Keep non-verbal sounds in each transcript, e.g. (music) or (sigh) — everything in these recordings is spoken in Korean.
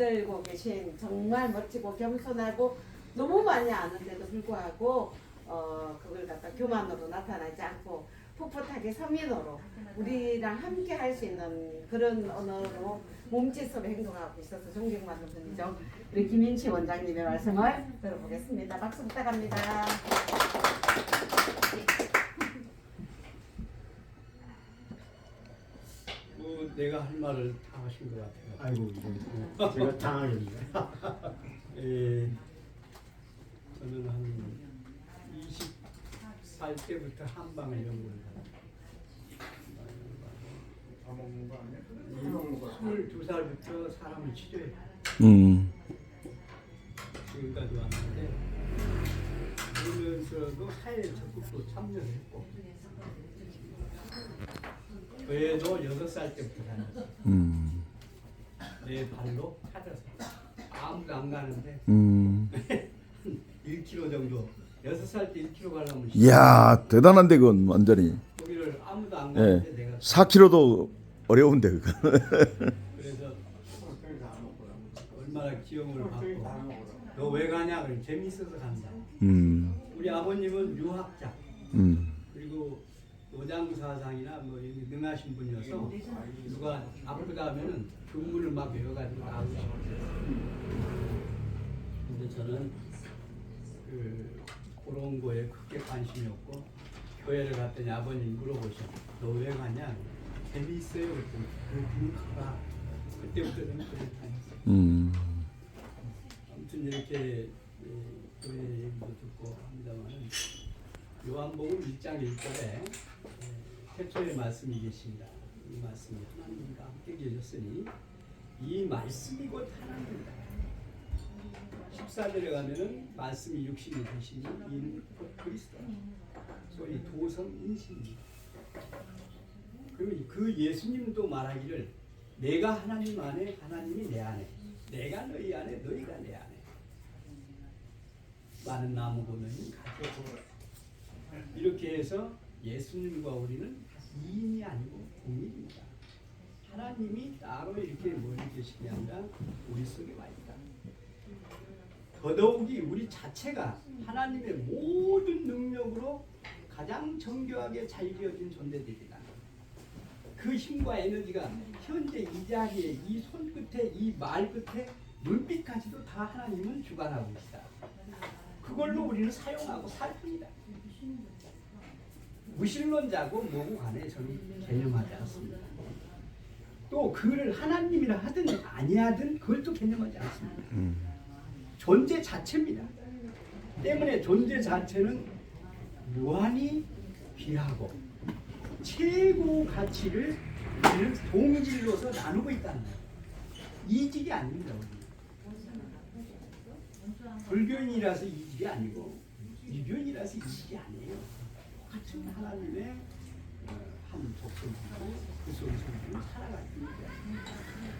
들고 계신 정말 멋지고 겸손하고 너무 많이 아는데도 불구하고 어 그걸 갖다 교만으로 나타나지 않고 풋풋하게 서민으로 우리랑 함께 할 수 있는 그런 언어로 몸짓으로 행동하고 있어서 존경받는 분이죠. 우리 김인치 원장님의 말씀을 들어보겠습니다. 박수 부탁합니다. 뭐 내가 할 말을 다 하신 것 같아요. 아이고 이거 제가 당하겠네. (laughs) 예, 저는 한 20살 때부터 한방을 연구를 다 먹는 거 아니야? 해요. 22살부터 사람을 치료해요. 음. 지금까지 왔는데 그러면서도 사회 적극도 참여했고 교회도 6살 때부터 다녔어요. 음. 내 발로 찾아서 아무도 안 가는데 음. (laughs) 1km 정도 6살 때 1km 가려면 이야 대단한데 그건 완전히 거기를 아무도 안 예. 가는데 내가 4kg도 어려운데 그거. (laughs) 그래서 얼마나 기억을 받고 너 왜 가냐 그래 재밌어서 간다 음. 우리 아버님은 유학자 음. 그리고 노장 사상이나 뭐 능하신 분이어서 누가 아프다 하면은 교문을 막 외워가지고 나오시고. 근데 저는 그 그런 거에 크게 관심이 없고 교회를 갔더니 아버님 물어보셔 너 왜 가냐 재미있어요. 그랬더니 그렇군 가라. 그때부터 저는 교회 다녔어요. 음. 아무튼 이렇게 예, 교회 얘기도 듣고 합니다만 요한복음 1장 1절에 예, 태초의 말씀이 계십니다. 이 말씀이 하나님과 함께 계셨으니 이 말씀이 곧 하나님이다. 14절에 가면은 말씀이 육신이 되시니 이는 곧 그리스도. 소위 도성인신입니다. 그리고 그 예수님도 말하기를 내가 하나님 안에 하나님이 내 안에 내가 너희 안에 너희가 내 안에 많은 나무 보면 가지고 이렇게 해서 예수님과 우리는 이인이 아니고 동일입니다. 하나님이 따로 이렇게 멀리 계신 게 아니라 우리 속에 와 있다. 더더욱이 우리 자체가 하나님의 모든 능력으로 가장 정교하게 잘 지어진 존재들이다. 그 힘과 에너지가 현재 이 자리에 이 손끝에 이 말 끝에 눈빛까지도 다 하나님은 주관하고 있다. 그걸로 우리는 사용하고 살 뿐이다. 무신론자고 뭐고 간에 저는 개념하지 않습니다. 또 그를 하나님이라 하든 아니하든 그걸 또 개념하지 않습니다. 음. 존재 자체입니다. 때문에 존재 자체는 무한히 귀하고 최고 가치를 우리는 동질로서 나누고 있다는 거예요. 이질이 아닙니다. 우리는. 불교인이라서 이질이 아니고 유교인이라서 이질이 아니에요. 같은 하나님의 어, 한 독성이고 그 속에서 있는 거예요.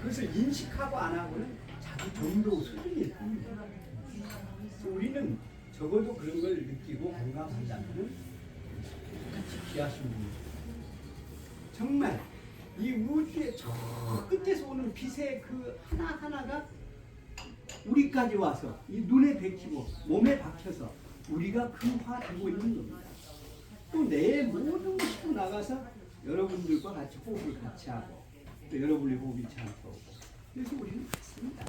그것을 인식하고 안 하고는 자기 정도 수준일. 그래서 우리는 적어도 그런 걸 느끼고 공감한다면 똑같이 귀하신 분이죠. 정말 이 우주의 저 끝에서 오는 빛의 그 하나하나가 우리까지 와서 이 눈에 박히고 몸에 박혀서 우리가 근화되고 있는 겁니다. 또 내 모든 것이 나가서 여러분들과 같이 호흡을 같이 하고 또 여러분의 호흡이 오고 그래서 우리는 같습니다.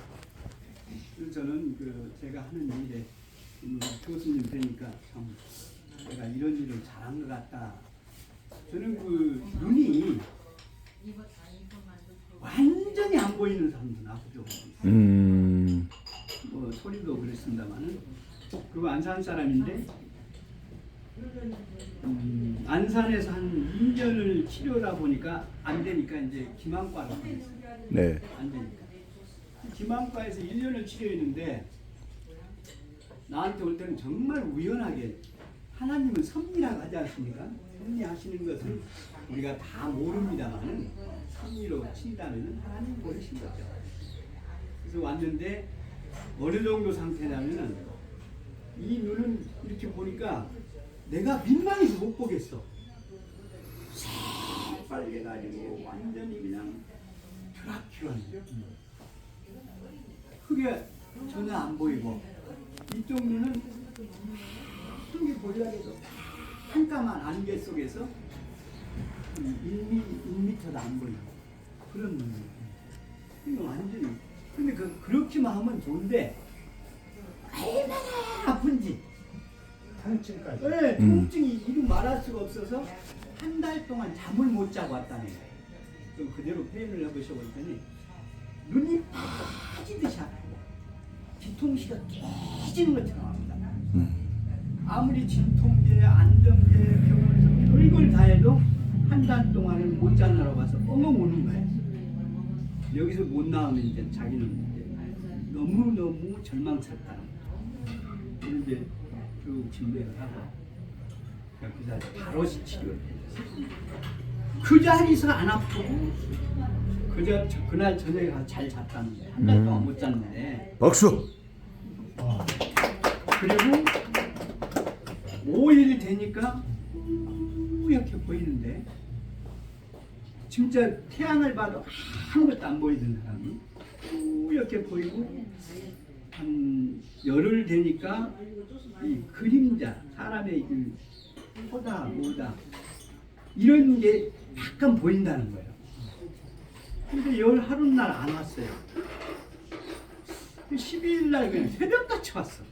그래서 저는 그 제가 하는 일에 음, 교수님 되니까 참 제가 이런 일을 잘한 것 같다. 저는 그 눈이 완전히 안 보이는 사람도 나쁘죠. 음. 뭐 소리도 그랬습니다만은 그 안산 사람인데 음, 안산에서 한 2년을 치료하다 보니까 안 되니까 이제 김한과로 보냈어요. 네. 안 되니까. 김한과에서 1년을 치료했는데 나한테 올 때는 정말 우연하게 하나님은 섭리라고 하지 않습니까? 섭리하시는 것을 우리가 다 모릅니다만은 섭리로 친다면 하나님 보내신 거죠. 그래서 왔는데 어느 정도 상태냐면은 이 눈은 이렇게 보니까 내가 민망해서 못 보겠어. 새빨개 가지고 완전히 그냥 드라큘라네. 이쪽에 전혀 안 보이고 이쪽 눈은 한개 보려고 한가만 안개 속에서 1미, 1미터도 안 보이고 그런 눈이에요. 이거 완전히 근데 그, 그렇게만 하면 좋은데 얼마나 아픈지 상층까지. 네, 음. 통증이 이루 말할 수가 없어서 한 달 동안 잠을 못 자고 왔다네. 그 그대로 표현을 해보셔 보더니 눈이 빠지듯이 아프고 뒤통수가 깨지는 것처럼 합니다. 아무리 진통제, 안정제, 병원에서 별걸 다 해도 한 달 동안은 못 자느라고 가서 엉엉 우는 거예요. 여기서 못 나오면 이제 자기는 이제 너무너무 절망스럽다는 거예요. 그런데 쭉 진료를 하고 그 자리에 바로 치료를 해줬어요. 그 자리에서 안 아프고 그저 저- 그날 저녁에 가서 잘 잤다는 거예요. 한달 동안 못 잤는데 박수. 그리고 5일이 되니까 뿌옇게 보이는데 진짜 태양을 봐도 아무것도 안 보이던 사람이 뿌옇게 보이고 한 열흘 되니까 이 그림자 사람의 그 포다 뭐다 이런 게 약간 보인다는 거예요. 근데 열 하루 날 안 왔어요. 12일 날 그냥 새벽같이 왔어.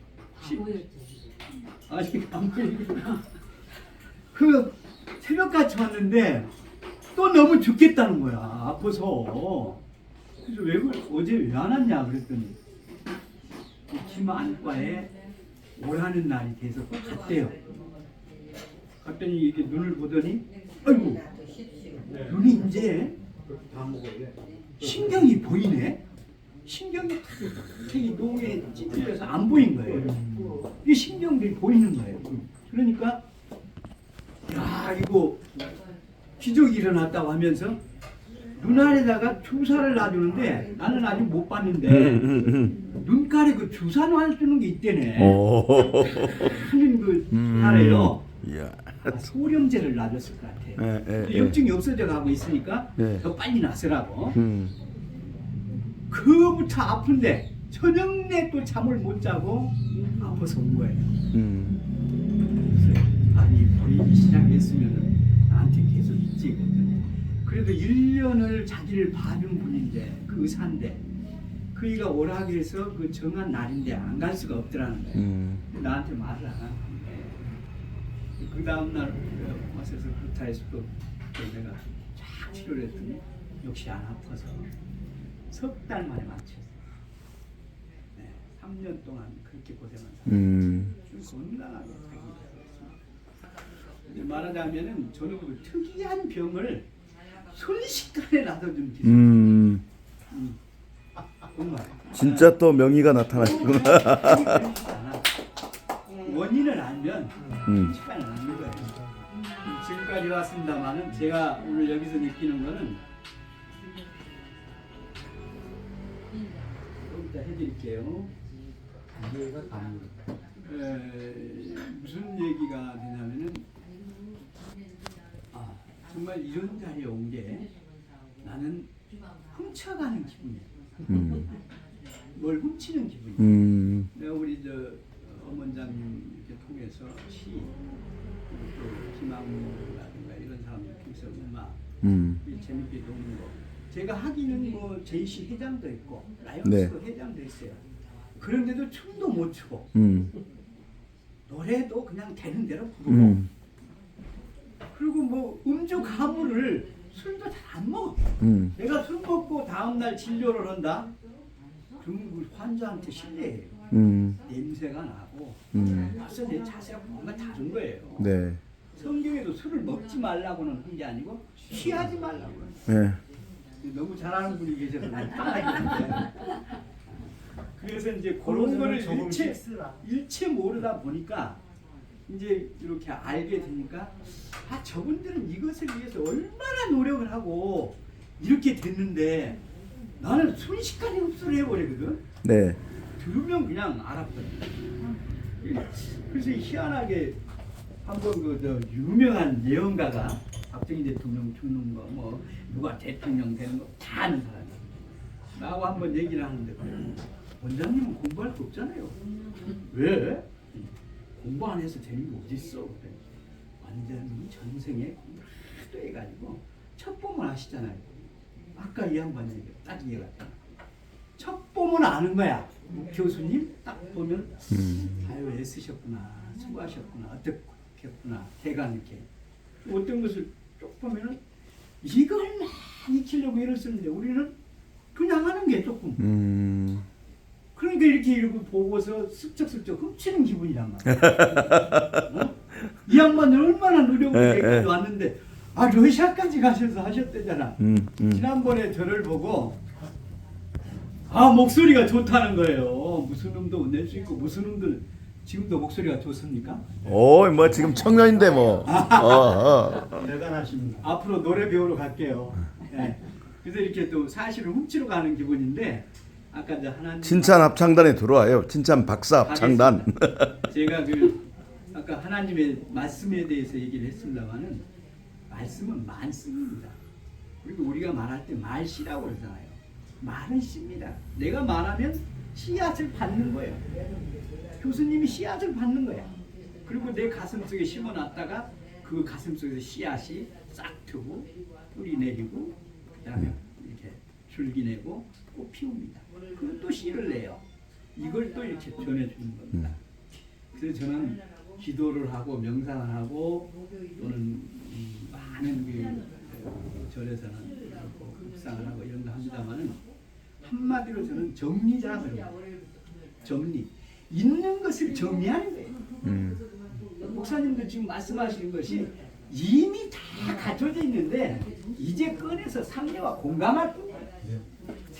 아직 안 보이구나. 그 새벽같이 왔는데 또 너무 죽겠다는 거야. 아파서. 그래서 왜? 어제 왜 안 왔냐 그랬더니 김 안과에 오라는 날이 돼서 갔대요. 갔더니 이게 눈을 보더니 아이고 눈이 이제 다 신경이 보이네. 신경이 탁이 노에 찌들려서 안 보인 거예요. 이 신경들이 보이는 거예요. 그러니까 야 이거 기적이 일어났다고 하면서 눈알에다가 주사를 놔주는데 나는 아직 못 봤는데 눈깔에 그 주사 놔주는 게 있대네. 오. 하는 그 주사래요. 이야. 소령제를 놔줬을 것 같아요. 예, 예, 예. 염증이 없어져 가고 있으니까 예. 더 빨리 나서라고. 음. 그부터 아픈데 저녁 내 또 잠을 못 자고 아파서 온 거예요. 음. 그래서 아니 보이기 시작했으면 나한테 계속 있지. 그래도 1년을 자기를 봐준 분인데 그 의사인데 그이가 오락해서 그 정한 날인데 안 갈 수가 없더라는 거예요. 음. 나한테 말을 안 하는 건데 그 다음날 와서서 그타에서 또, 또 내가 쫙 치료를 했더니 역시 안 아파서 석 달 만에 마쳤어요. 네, 3년 동안 그렇게 고생한 사람 음. 좀 건강하게. 이제 말하자면은 저는 그 특이한 병을 순식간에 나서준 기술. 음. 음. 정말. 진짜 또 명의가 나타나시구나. 원인을 알면 음. 시간이 남는 거예요. 지금까지 왔습니다만은 제가 오늘 여기서 느끼는 거는 좀 이따 해드릴게요. 이해가. 에, 무슨 얘기가 되냐면은 아 정말 이런 자리에 온 게 나는 훔쳐가는 기분이야. 음. 뭘 훔치는 기분이야. 음. 내가 우리 저 어원장님 이렇게 통해서 시, 또 김학무라든가 이런 사람들 통해서 음악 음. 이 재밌게 노는 거. 제가 하기는 뭐 제이시 회장도 있고 라이언스 네. 회장도 있어요. 그런데도 춤도 못 추고 음. 노래도 그냥 되는 대로 부르고 음. 그리고 뭐 음주 가물을 술도 잘 안 먹어. 음. 내가 술 먹고 다음날 진료를 한다. 그러면 그 환자한테 실례해요. 음. 냄새가 나고 음. 벌써 내 자세가 뭔가 다른 거예요. 네. 성경에도 술을 먹지 말라고는 한 게 아니고 취하지 말라고. 네. 너무 잘하는 분이 계셔서 난. 그래서 이제 그런 거를 일체. 일체 모르다 보니까 이제 이렇게 알게 되니까 아 저분들은 이것을 위해서 얼마나 노력을 하고 이렇게 됐는데 나는 순식간에 흡수를 해버리거든. 네. 들으면 그냥 알았거든. 그래서 희한하게 한번 그저 유명한 예언가가 박정희 대통령 죽는 거 뭐 누가 대통령 되는 거 다 아는 사람이 나하고 한번 얘기를 하는데. 원장님은 공부할 거 없잖아요. 왜? 공부 안 해서 되는 게 어딨어? 그래. 완전히 전생에 공부를 하도 해가지고 첫 보면 아시잖아요. 아까 이 양반 얘기 딱 이해가 돼. 첫 보면 아는 거야. 교수님 딱 보면 음. 아유 애쓰셨구나 수고하셨구나 어떻겠구나 대강 이렇게 어떤 것을 쭉 보면은 이걸 많이 익히려고 애를 쓰는데 우리는 그냥 하는 게 조금 음. 그러니까 이렇게 이러고 보고서 슬쩍슬쩍 훔치는 기분이란 말이야 (laughs) 어? 이 양반은 얼마나 노력을 예, 해가지고 예. 왔는데 아 러시아까지 가셔서 하셨대잖아 음. 음. 지난번에 저를 보고 아 목소리가 좋다는 거예요. 무슨 음도 낼 수 있고 무슨 음들 지금도 목소리가 좋습니까? 오, 뭐 지금 청년인데 뭐. (laughs) 어, 어. 대단하십니다. 앞으로 노래 배우러 갈게요. 네. 그래서 이렇게 또 사실을 훔치러 가는 기분인데 아까 이제 하나님 칭찬 합창단에 들어와요. 칭찬 박사 합창단. 하겠습니다. (laughs) 제가 그 아까 하나님의 말씀에 대해서 얘기를 했습니다만은 말씀은 만씀입니다. 그리고 우리가 말할 때 말씨라고 그러잖아요. 말은 씨입니다. 내가 말하면 씨앗을 받는 거예요. 교수님이 씨앗을 받는 거야. 그리고 내 가슴 속에 심어놨다가 그 가슴 속에서 씨앗이 싹 트고 뿌리 내리고 그다음에 이렇게 줄기 내고 꽃 피웁니다. 그리고 또 씨를 내요. 이걸 또 이렇게 전해주는 겁니다. 그래서 저는 기도를 하고 명상을 하고 또는 음, 많은 그 절에서는 뭐 묵상을 하고 이런 거 합니다만은 한마디로 저는 해요. 정리. 있는 것을 정리하는 거예요. 음. 목사님도 지금 말씀하시는 것이 이미 다 갖춰져 있는데 이제 꺼내서 상대와 공감할 뿐이에요.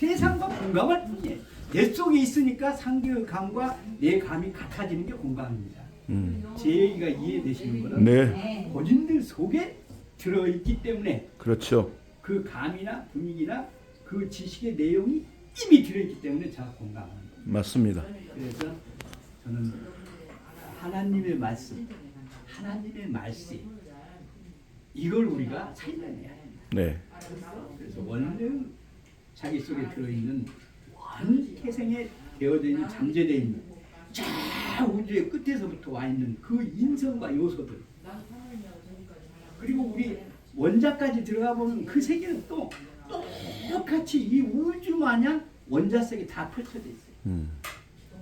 세상과 공감할 뿐이에요. 내 속에 있으니까 상대의 감과 내 감이 같아지는 게 공감입니다. 음. 제 얘기가 이해되시는 거는 네. 본인들 속에 들어있기 때문에 그렇죠. 그 감이나 분위기나 그 지식의 내용이 이미 들어있기 때문에 제가 공감하는 거예요. 맞습니다. 그래서 저는 하나님의 말씀, 하나님의 말씀 이걸 우리가 살려내야 해요. 네. 그래서 원래 자기 속에 들어있는 원 태생에 되어져 있는 잠재되어 있는 저 우주의 끝에서부터 와 있는 그 인성과 요소들 그리고 우리 원자까지 들어가 보면 그 세계는 또 똑같이 이 우주 마냥 원자 속에 다 펼쳐져 있어요. 음.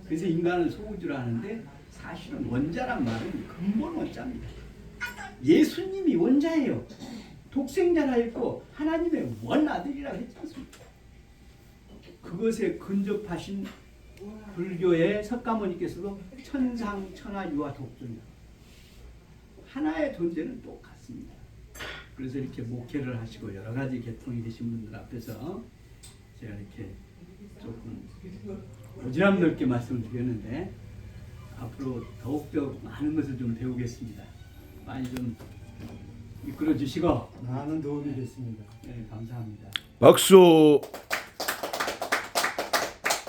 그래서 인간을 소우주라 하는데 사실은 원자란 말은 근본 원자입니다. 예수님이 원자예요. 독생자라 했고 하나님의 원 아들이라 했지 않습니까? 그것에 근접하신 불교의 석가모니께서도 천상, 천하, 유아, 독존이다. 하나의 존재는 똑같습니다. 그래서 이렇게 목회를 하시고 여러 가지 계통이 되신 분들 앞에서 제가 이렇게 조금 부지람 넓게 말씀을 드렸는데 앞으로 더욱더 많은 것을 좀 배우겠습니다. 많이 좀 이끌어 주시고 많은 도움이 됐습니다. 네, 감사합니다. 박수.